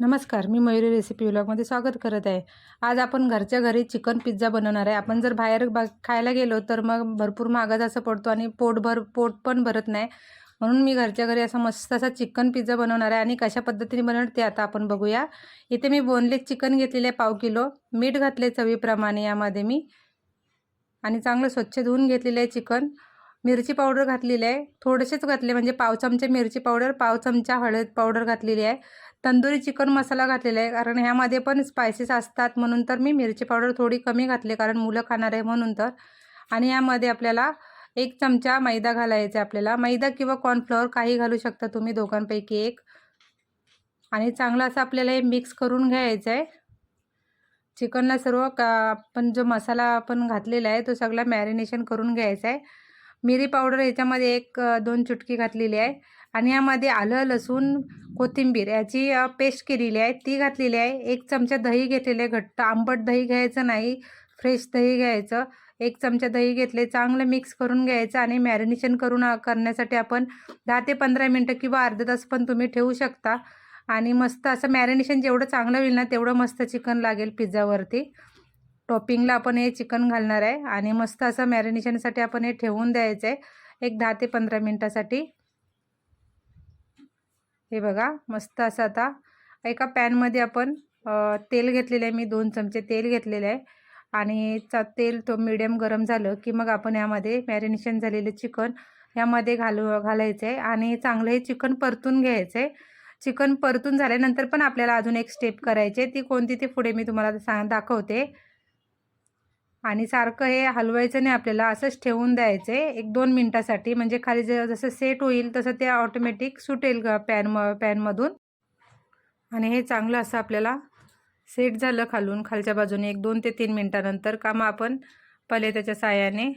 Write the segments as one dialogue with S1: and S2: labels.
S1: नमस्कार मी मयुरी रेसिपी व्लॉगमध्ये स्वागत करत आहे. आज आपण घरच्या घरी चिकन पिझ्झा बनवणार आहे. आपण जर बाहेर बा खायला गेलो तर मग भरपूर महागात असं पडतो आणि पोटभर पोट पण भरत नाही. म्हणून मी घरच्या घरी असा मस्त असा चिकन पिझ्झा बनवणार आहे आणि कशा पद्धतीने बनवणार ते आता आपण बघूया. इथे मी बोनलेस चिकन घेतलेले आहे पाव किलो. मीठ घातले चवीप्रमाणे यामध्ये मी. आणि चांगलं स्वच्छ धुवून घेतलेलं आहे चिकन. मिरची पावडर घातलेली आहे. थोडेसेच घातले म्हणजे पाव चमचे मिरची पावडर पाव चमचा हळद पावडर घातलेली आहे. तंदुरी चिकन मसाला घातलेला आहे. कारण ह्यामध्ये पण स्पायसेस असतात. म्हणून तर मी मिरची पावडर थोडी कमी घातली. कारण मुलं खाणार आहे म्हणून तर. आणि यामध्ये आपल्याला एक चमचा मैदा घालायचा आहे आपल्याला. मैदा किंवा कॉर्नफ्लॉवर काही घालू शकता तुम्ही दोघांपैकी एक. आणि चांगलं असं आपल्याला हे मिक्स करून घ्यायचं आहे. चिकनला सर्व का आपण जो मसाला आपण घातलेला आहे तो सगळा मॅरिनेशन करून घ्यायचा आहे. मिरी पावडर याच्यामध्ये एक दोन चुटकी घातलेली आहे. आणि यामध्ये आलं लसूण कोथिंबीर याची पेस्ट केलेली आहे ती घातलेली आहे. एक चमचा दही घेतलेले घट्ट. आंबट दही घ्यायचं नाही फ्रेश दही घ्यायचं. एक चमचा दही घेतले चांगलं मिक्स करून घ्यायचं आणि मॅरिनेशन करून करण्यासाठी आपण दहा ते पंधरा मिनटं किंवा अर्धा तास पण तुम्ही ठेवू शकता. आणि मस्त असं मॅरिनेशन जेवढं चांगलं होईल ना तेवढं मस्त चिकन लागेल पिझ्झावरती. टॉपिंगला आपण हे चिकन घालणार आहे आणि मस्त असं मॅरिनेशनसाठी आपण हे ठेवून द्यायचं आहे. एक दहा ते पंधरा मिनटासाठी. हे बघा मस्त असं आता एका पॅनमध्ये आपण तेल घेतलेलं आहे. मी दोन चमचे तेल घेतलेलं आहे. आणि चा तेल तो मिडियम गरम झालं की मग आपण यामध्ये मॅरिनेशन झालेलं चिकन यामध्ये घालू घालायचं आहे. आणि चांगलं हे चिकन परतून घ्यायचं आहे. चिकन परतून झाल्यानंतर पण आपल्याला अजून एक स्टेप करायची ती कोणती ती पुढे मी तुम्हाला सांग दाखवते. आणि सारखं हे हलवायचं नाही आपल्याला असंच ठेवून द्यायचं आहे एक दोन मिनटासाठी. म्हणजे खाली ज जसं सेट होईल तसं ते ऑटोमॅटिक सुटेल का पॅन म पॅनमधून आणि हे चांगलं असं आपल्याला सेट झालं खालून. खालच्या बाजूने एक दोन ते तीन मिनटानंतर का मग आपण पहिले त्याच्या साह्याने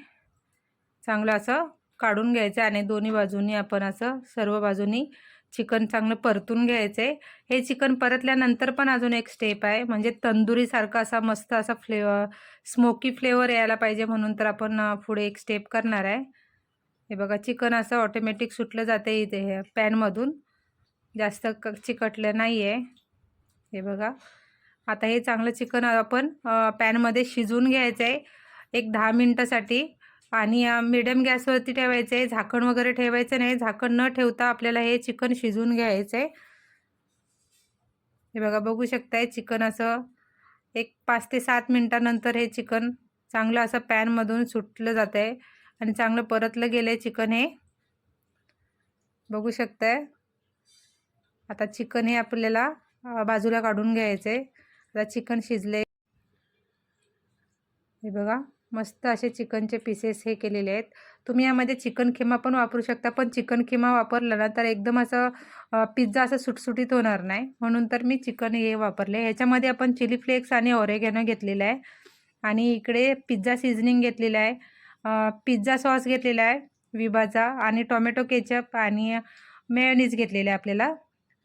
S1: चांगलं असं काढून घ्यायचं. आणि दोन्ही बाजूनी आपण असं सर्व बाजूनी चिकन चांगलं परतून घ्यायचं. आहे हे चिकन परतल्यानंतर पण अजून एक स्टेप आहे. म्हणजे तंदुरीसारखा असा मस्त असा फ्लेवर स्मोकी फ्लेवर यायला पाहिजे म्हणून तर आपण पुढे एक स्टेप करणार आहे. हे बघा चिकन असं ऑटोमॅटिक सुटलं जाते इथे हे पॅनमधून जास्त क चिकटलं नाही आहे हे बघा. आता हे चांगलं चिकन आपण पॅनमध्ये शिजवून घ्यायचं आहे एक दहा मिनटासाठी. आणि मिडियम गॅसवरती ठेवायचं आहे झाकण वगैरे ठेवायचं नाही. झाकण न ठेवता आपल्याला हे चिकन शिजवून घ्यायचं. आहे हे बघा बघू शकताय चिकन असं. एक पाच ते सात मिनटानंतर हे चिकन चांगलं असं पॅनमधून सुटलं जातं आहे आणि चांगलं परतलं गेलं आहे चिकन हे. बघू शकताय. आता चिकन हे आपल्याला बाजूला काढून घ्यायचं आहे आता चिकन शिजले हे बघा. मस्त असे चिकनचे पीसेस हे केलेले आहेत. तुम्ही यामध्ये चिकन खिमा पण वापरू शकता पण चिकन खिमा वापरला ना तर एकदम असं पिझ्झा असं सुटसुटीत होणार नाही. म्हणून तर मी चिकन हे वापरले. ह्याच्यामध्ये आपण चिली फ्लेक्स आणि ओरेगॅनो घेतलेलं आहे. आणि इकडे पिझ्झा सिझनिंग घेतलेलं आहे. पिझ्झा सॉस घेतलेला आहे विभाचा आणि टोमॅटो केचप आणि मेयोनीज घेतलेलं आहे आपल्याला.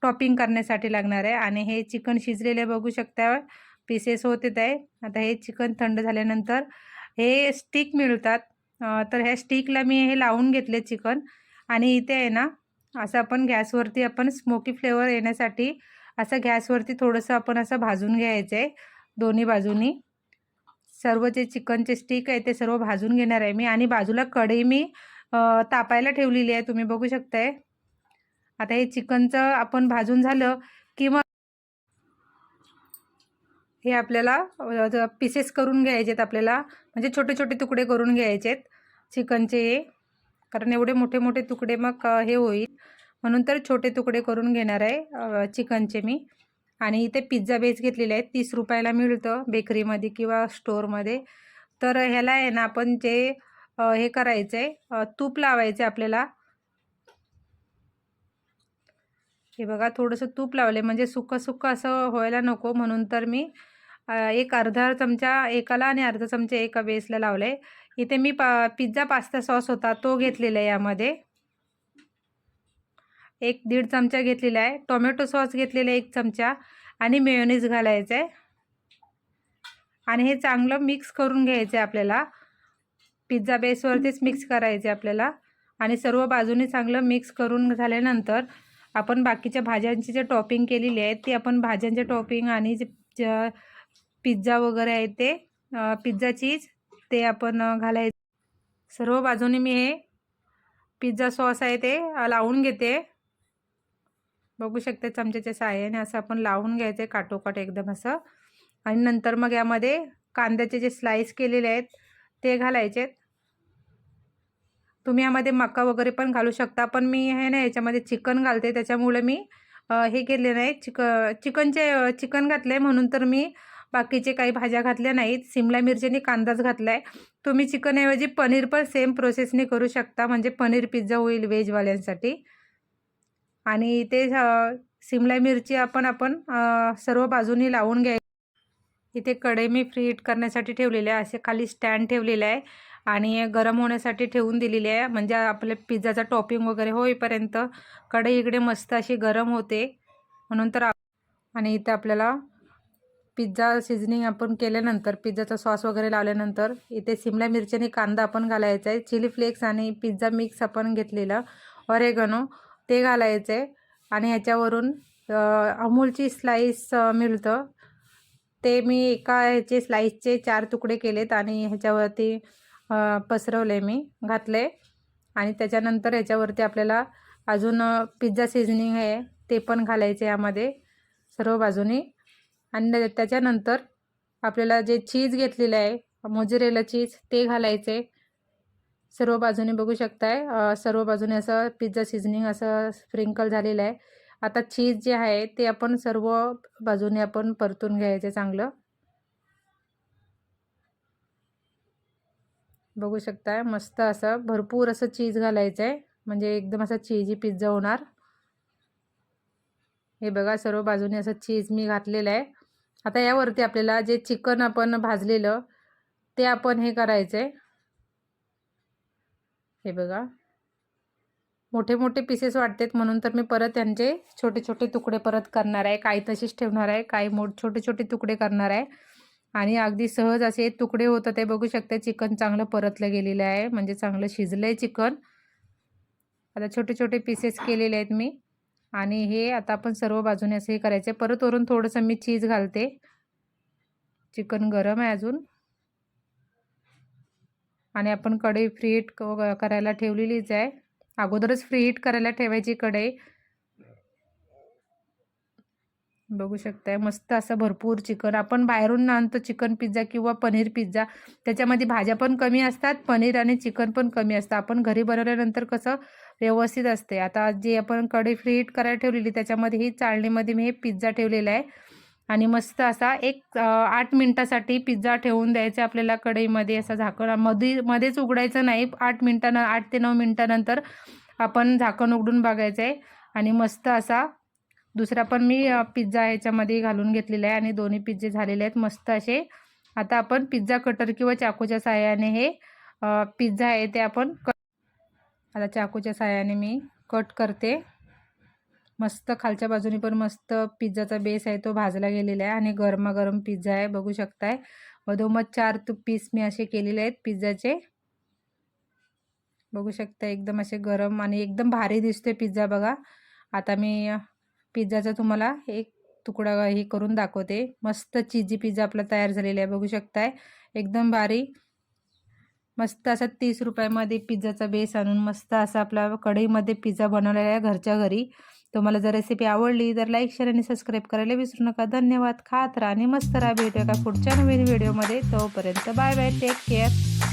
S1: टॉपिंग करण्यासाठी लागणार आहे. आणि हे चिकन शिजलेले बघू शकता. पीसेस होत आहे आता हे चिकन थंड झाल्यानंतर हे स्टिक मिळतात. तर ह्या स्टिकला मी हे लावून घेतले चिकन. आणि इथे आहे ना असं आपण गॅसवरती आपण स्मोकी फ्लेवर येण्यासाठी असं गॅसवरती थोडंसं आपण असं भाजून घ्यायचं आहे दोन्ही बाजूनी. सर्व जे चिकनचे स्टिक आहे ते सर्व भाजून घेणार आहे मी. आणि बाजूला कढई मी तापायला ठेवलेली आहे. तुम्ही बघू शकताय. आता हे चिकनचं आपण भाजून झालं की मग हे आपल्याला पीसेस करून घ्यायचेत आपल्याला. म्हणजे छोटे छोटे तुकडे करून घ्यायचेत. चिकनचे हे. कारण एवढे मोठे मोठे तुकडे मग हे होईल. म्हणून तर छोटे तुकडे करून घेणार आहे चिकनचे मी. आणि इथे पिझ्झा बेस घेतलेले आहेत. तीस रुपयाला मिळतं बेकरीमध्ये किंवा स्टोअरमध्ये तर ह्याला आहे ना आपण जे हे करायचं आहे तूप लावायचं आहे आपल्याला. हे बघा थोडंसं तूप लावले म्हणजे सुकं सुकं असं व्हायला नको. म्हणून तर मी एक अर्धा चमचा एकाला आणि अर्धा चमचा एका बेसला लावलं. आहे इथे मी पा पिझ्झा पास्ता सॉस होता तो घेतलेला आहे यामध्ये. एक दीड चमचा घेतलेला आहे. टोमॅटो सॉस घेतलेला आहे एक चमचा आणि मेयोनीज घालायचं आहे. आणि हे चांगलं मिक्स करून घ्यायचं आहे आपल्याला. पिझ्झा बेसवरतीच मिक्स करायचं आहे आपल्याला. आणि सर्व बाजूने चांगलं मिक्स करून झाल्यानंतर आपण बाकीच्या भाज्यांची जे टॉपिंग केलेली आहे ती आपण भाज्यांचे टॉपिंग आणि जे पिझ्झा वगैरे आहे ते. पिझ्झा चीज ते आपण घालायचं सर्व बाजूने मी हे पिझ्झा सॉस आहे ते लावून घेते. बघू शकते चमच्याच्या साह्याने असं आपण लावून घ्यायचं आहे काटोकाट एकदम असं. आणि नंतर मग यामध्ये कांद्याचे जे स्लाईस केलेले आहेत ते घालायचे तुम्ही यामध्ये मका वगैरे पण घालू शकता पण मी हे ना याच्यामध्ये चिकन घालते. त्याच्यामुळे मी हे केले नाही. चिक चिकनचे चिकन घातलं आहे म्हणून तर मी बाकीचे काही भाज्या घातल्या नाहीत. सिमला मिरचीने कांदाच घातला आहे तुम्ही चिकनऐवजी पनीर पण सेम प्रोसेसने करू शकता. म्हणजे पनीर पिझ्झा होईल व्हेजवाल्यांसाठी आणि ते सिमला मिरची आपण आपण सर्व बाजूनी लावून घ्याय इथे कढई मी फ्री हीट करण्यासाठी ठेवलेले आहे. असे खाली स्टँड ठेवलेले आहे. आणि गरम होण्यासाठी ठेवून दिलेली आहे. म्हणजे आपल्या पिझ्झाचा टॉपिंग वगैरे होईपर्यंत कढई इकडे मस्त अशी गरम होते. म्हणून तर आणि इथं आपल्याला पिझ्झा सिझनिंग आपण केल्यानंतर पिझ्झाचा सॉस वगैरे लावल्यानंतर इथे सिमला मिरची आणि कांदा आपण घालायचा आहे चिली फ्लेक्स आणि पिझ्झा मिक्स आपण घेतलेलं ऑरेगनो ते घालायचं आहे आणि ह्याच्यावरून अमूलची स्लाईस मिळतं. ते मी एका ह्याचे स्लाईसचे चार तुकडे केलेत आणि ह्याच्यावरती पसरवले मी घातले. आणि त्याच्यानंतर ह्याच्यावरती आपल्याला अजून पिझ्झा सिझनिंग आहे ते पण घालायचे यामध्ये सर्व बाजूनी. आणि त्याच्यानंतर आपल्याला जे चीज घेतलेलं आहे मोजरेला चीज ते घालायचे. सर्व बाजूने बघू शकताय. सर्व बाजूने असं पिझ्झा सिझनिंग असं स्प्रिंकल झालेलं आहे. आता चीज जे आहे ते आपण सर्व बाजूने आपण परतून घ्यायचं चांगलं. बघू शकताय मस्त असं भरपूर असं चीज घालायचं आहे. म्हणजे एकदम असा चीजी पिझ्झा होणार. हे बघा सर्व बाजूने असं चीज मी घातलेलं आहे. आता यावरती आपल्याला जे चिकन आपण भाजलेलं ते आपण हे करायचं आहे हे बघा. मोठे मोठे पीसेस वाटतात म्हणून तर मी परत त्यांचे छोटे छोटे तुकडे परत करणार आहे. काही तसेच ठेवणार आहे काही मोठ छोटे छोटे तुकडे करणार आहे. आणि अगदी सहज असे तुकडे होतं ते बघू शकता चिकन चांगलं परतलं गेलेलं आहे. म्हणजे चांगलं शिजलं आहे चिकन. आता छोटे छोटे पीसेस केलेले आहेत मी. आणि हे आता आपण सर्व बाजूने असं हे करायचं. आहे परत वरून थोडंसं मी चीज घालते. चिकन गरम आहे अजून. आणि आपण कढई फ्री हीट करायला ठेवलेलीच आहे. अगोदरच फ्री हीट करायला ठेवायची कढई. बघू शकताय मस्त असं भरपूर चिकन. आपण बाहेरून आणतो चिकन पिझ्झा किंवा पनीर पिझ्झा. त्याच्यामध्ये भाज्या पण कमी असतात पनीर आणि चिकन पण कमी असतं. आपण घरी बनवल्यानंतर कसं व्यवस्थित असते. आता जे आपण कढई फ्री हीट करायला ठेवलेली त्याच्यामध्ये ही चाळणीमध्ये मी हे पिझ्झा ठेवलेला आहे. आणि मस्त असा एक आठ मिनटासाठी पिझ्झा ठेवून द्यायचा आपल्याला कढईमध्ये. असा झाकणमध्ये मध्येच उघडायचं नाही. आठ मिनटानं आठ ते नऊ मिनटानंतर आपण झाकण उघडून बघायचं आहे. आणि मस्त असा दुसरा पण मी पिझ्झा ह्याच्यामध्ये घालून घेतलेला आहे. आणि दोन्ही पिझ्झे झालेले आहेत. मस्त असे. आता आपण पिझ्झा कटर किंवा चाकूच्या सहाय्याने हे पिझ्झा आहे ते आपण आता चाकूच्या साहाय्याने मी कट करते. मस्त खालच्या बाजूने पण मस्त पिझ्झाचा बेस आहे तो भाजला गेलेला आहे आणि गरमागरम पिझ्झा आहे बघू शकताय. मधोमध चार तू पीस मी असे केलेले आहेत पिझ्झाचे. बघू शकता एकदम असे गरम आणि एकदम भारी दिसतोय पिझ्झा बघा. आता मी पिझ्झाचा तुम्हाला एक तुकडा हे करून दाखवते. मस्त चिजी पिझ्झा आपला तयार झालेला आहे बघू शकताय. एकदम भारी. मस्त असा तीस रुपयामध्ये पिझ्झाचा बेस आणून मस्त असा आपला कढईमध्ये पिझ्झा बनवलेला आहे घरच्या घरी. तुम्हाला जर रेसिपी आवडली तर लाईक शेअर आणि सबस्क्राईब करायला विसरू नका. धन्यवाद. खात राहा आणि मस्त राहा. भेटूया का पुढच्या नवीन व्हिडिओमध्ये तोपर्यंत बाय बाय टेक केअर